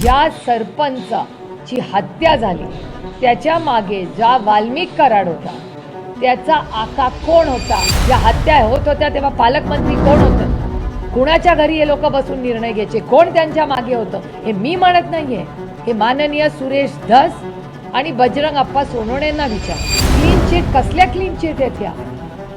ज्या सरपंचाची हत्या झाली. त्याच्यामागे ज्या वाल्मिक कराड होता. त्याचा आका कोण होता? ज्या हत्या होत होत्या तेव्हा पालकमंत्री कोण होतं? कुणाच्या घरी हे लोक बसून निर्णय घ्यायचे? कोण त्यांच्या मागे होतं? हे मी म्हणत नाहीये. हे माननीय सुरेश धस आणि बजरंग अप्पा सोनवणेंना विचार. क्लीन चिट कसल्या क्लीन चिट आहेत ह्या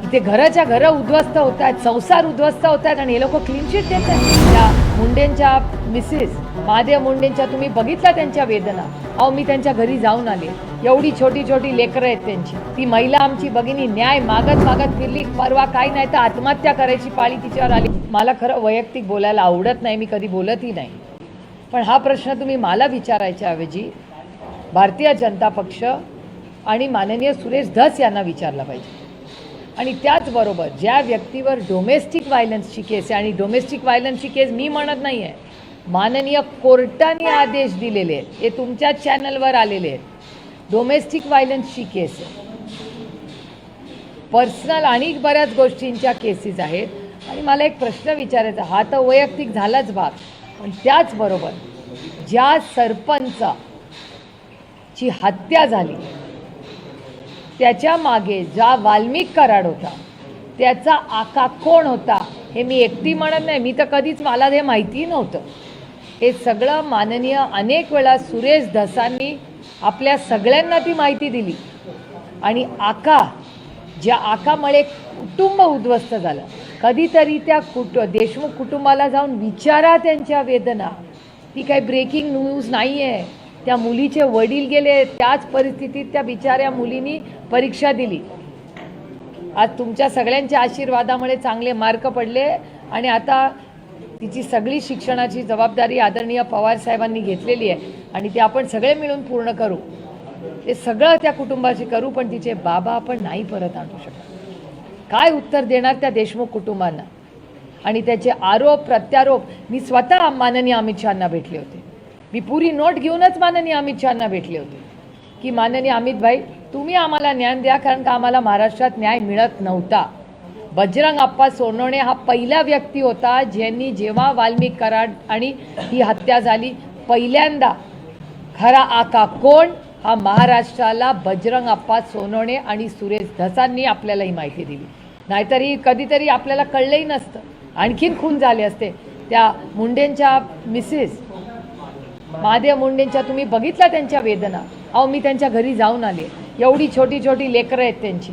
इथे घराच्या घरं उद्ध्वस्त होत आहेत संसार उद्ध्वस्त होत आहेत आणि हे लोक क्लीन चिट देत आहेत. मुंडेंच्या मिसेस महादेव मुंडेंच्या तुम्ही बघितल्या त्यांच्या वेदना? अहो मी त्यांच्या घरी जाऊन आले. एवढी छोटी छोटी लेकरं आहेत त्यांची. ती महिला आमची भगिनी न्याय मागत मागत फिरली. परवा काही नाही तर आत्महत्या करायची पाळी तिच्यावर आली. मला खरं वैयक्तिक बोलायला आवडत नाही. मी कधी बोलतही नाही. पण हा प्रश्न तुम्ही मला विचारायच्या ऐवजी भारतीय जनता पक्ष आणि माननीय सुरेश धस यांना विचारला पाहिजे. आणि त्याचबरोबर ज्या व्यक्तीवर डोमेस्टिक व्हायलन्सची केस आहे आणि डोमेस्टिक व्हायलन्सची केस मी म्हणत नाही आहे माननीय कोर्टाने आदेश दिलेले आहेत हे तुमच्या चॅनलवर आलेले आहेत. डोमेस्टिक व्हायलन्सची केस आहे. पर्सनल आणि बऱ्याच गोष्टींच्या केसेस आहेत. आणि मला एक प्रश्न विचारायचा हा तर वैयक्तिक झालाच भाग पण त्याचबरोबर ज्या सरपंचाची हत्या झाली त्याच्यामागे ज्या वाल्मिक कराड होता त्याचा आका कोण होता हे मी एकटी म्हणत नाही. मी तर कधीच मला हे माहिती नव्हतं. हे सगळं माननीय अनेक वेळा सुरेश धसांनी आपल्या सगळ्यांना ती माहिती दिली. आणि आका ज्या आकामुळे कुटुंब उद्ध्वस्त झालं कधीतरी त्या कुट देशमुख कुटुंबाला जाऊन विचारा त्यांच्या वेदना. ती काही ब्रेकिंग न्यूज नाही आहे त्या मुलीचे वडील गेले त्याच परिस्थितीत त्या बिचाऱ्या मुलीनी परीक्षा दिली. आज तुमच्या सगळ्यांच्या आशीर्वादामुळे चांगले मार्क पडले आणि आता तिची सगळी शिक्षणाची जबाबदारी आदरणीय पवार साहेबांनी घेतलेली आहे आणि ते आपण सगळे मिळून पूर्ण करू. ते सगळं त्या कुटुंबाशी करू पण तिचे बाबा आपण नाही परत आणू शकत. काय उत्तर देणार त्या देशमुख कुटुंबांना? आणि त्याचे आरोप प्रत्यारोप मी स्वतः माननीय अमित शहाना भेटले होते. मी पुरी नोट घेऊनच माननीय अमित शहाना भेटले होते. की माननीय अमित भाई तुम्ही आम्हाला ज्ञान द्या कारण का आम्हाला महाराष्ट्रात न्याय मिळत नव्हता. बजरंग आप्पा सोनवणे हा पहिला व्यक्ती होता ज्यांनी जेव्हा वाल्मिक कराड आणि ही हत्या झाली पहिल्यांदा खरा आका कोण? हा महाराष्ट्राला बजरंग आप्पा सोनवणे आणि सुरेश धसांनी आपल्याला ही माहिती दिली. नाहीतर ही कधीतरी आपल्याला कळलंही नसतं. आणखीन खून झाले असते. त्या मुंडेंच्या मिसेस महादेव मुंडेंच्या तुम्ही बघितल्या त्यांच्या वेदना? अहो मी त्यांच्या घरी जाऊन आले. एवढी छोटी छोटी लेकरं आहेत त्यांची.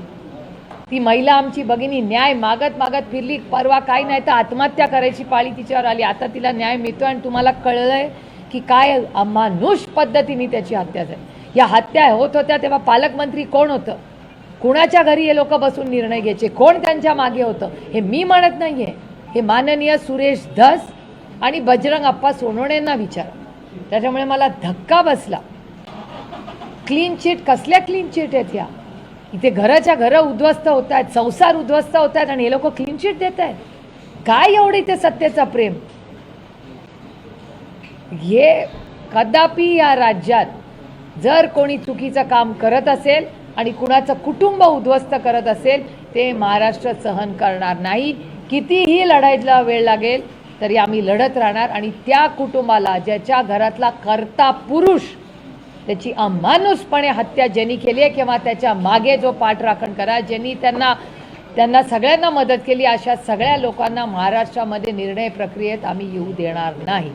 ती महिला आमची भगिनी न्याय मागत मागत फिरली. परवा काही नाही तर आत्महत्या करायची पाळी तिच्यावर आली. आता तिला न्याय मिळतो आणि तुम्हाला कळलंय की काय अमानुष पद्धतीने त्याची हत्या झाली. या हत्या होत होत्या तेव्हा पालकमंत्री कोण होतं? कुणाच्या घरी हे लोक बसून निर्णय घ्यायचे? कोण त्यांच्या मागे होतं? हे मी म्हणत नाहीये. हे माननीय सुरेश धस आणि बजरंग अप्पा सोनवणेंना विचार. त्याच्यामुळे मला धक्का बसला. क्लीन चिट कसल्या क्लीन चिट आहेत ह्या? इथे घराच्या घरं उद्ध्वस्त होत आहेत संसार उद्ध्वस्त होत आहेत आणि हे लोक क्लीन चिट देत आहेत. काय एवढी ते सत्तेचा प्रेम? हे कदापि या राज्यात जर कोणी चुकीचं काम करत असेल आणि कुणाचं कुटुंब उद्ध्वस्त करत असेल ते महाराष्ट्र सहन करणार नाही. कितीही लढायला वेळ लागेल तरी आम्ही लढत राहणार आणि त्या कुटुंबाला ज्याच्या घरातला कर्ता पुरुष त्याची अमानुषपणे हत्या ज्यांनी केली आहे किंवा त्याच्यामागे जो पाठराखण करा ज्यांनी त्यांना त्यांना सगळ्यांना मदत केली अशा सगळ्या लोकांना महाराष्ट्रामध्ये निर्णय प्रक्रियेत आम्ही येऊ देणार नाही.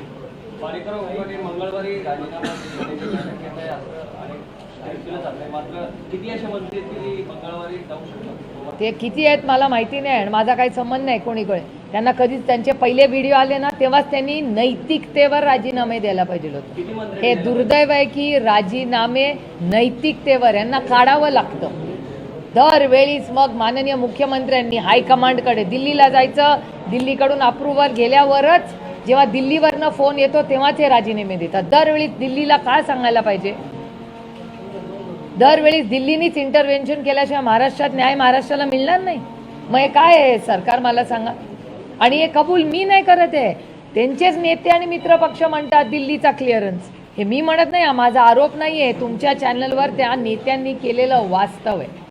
ते किती आहेत मला माहिती नाही आणि माझा काही संबंध नाही कोणीकडे. त्यांना कधीच त्यांचे पहिले व्हिडिओ आले ना तेव्हाच त्यांनी नैतिकतेवर राजीनामे द्यायला पाहिजे होते. हे दुर्दैव आहे की राजीनामे नैतिकतेवर यांना काढावं लागतं. दरवेळीच मग माननीय मुख्यमंत्र्यांनी हायकमांडकडे दिल्लीला जायचं. दिल्लीकडून अप्रुव्हल गेल्यावरच जेव्हा दिल्लीवरनं फोन येतो तेव्हाच हे राजीनामे देतात. दरवेळी दिल्लीला काय सांगायला पाहिजे? दरवेळी दिल्लीनीच इंटरव्हेन्शन केल्याशिवाय महाराष्ट्रात न्याय महाराष्ट्राला मिळणार नाही. मग हे काय आहे? सरकार मला सांगा. आणि हे कबूल मी नाही करत आहे. त्यांचेच नेते आणि मित्रपक्ष म्हणतात दिल्लीचा क्लिअरन्स हे मी म्हणत नाही माझा आरोप नाही आहे तुमच्या चॅनलवर त्या नेत्यांनी केलेलं वास्तव आहे.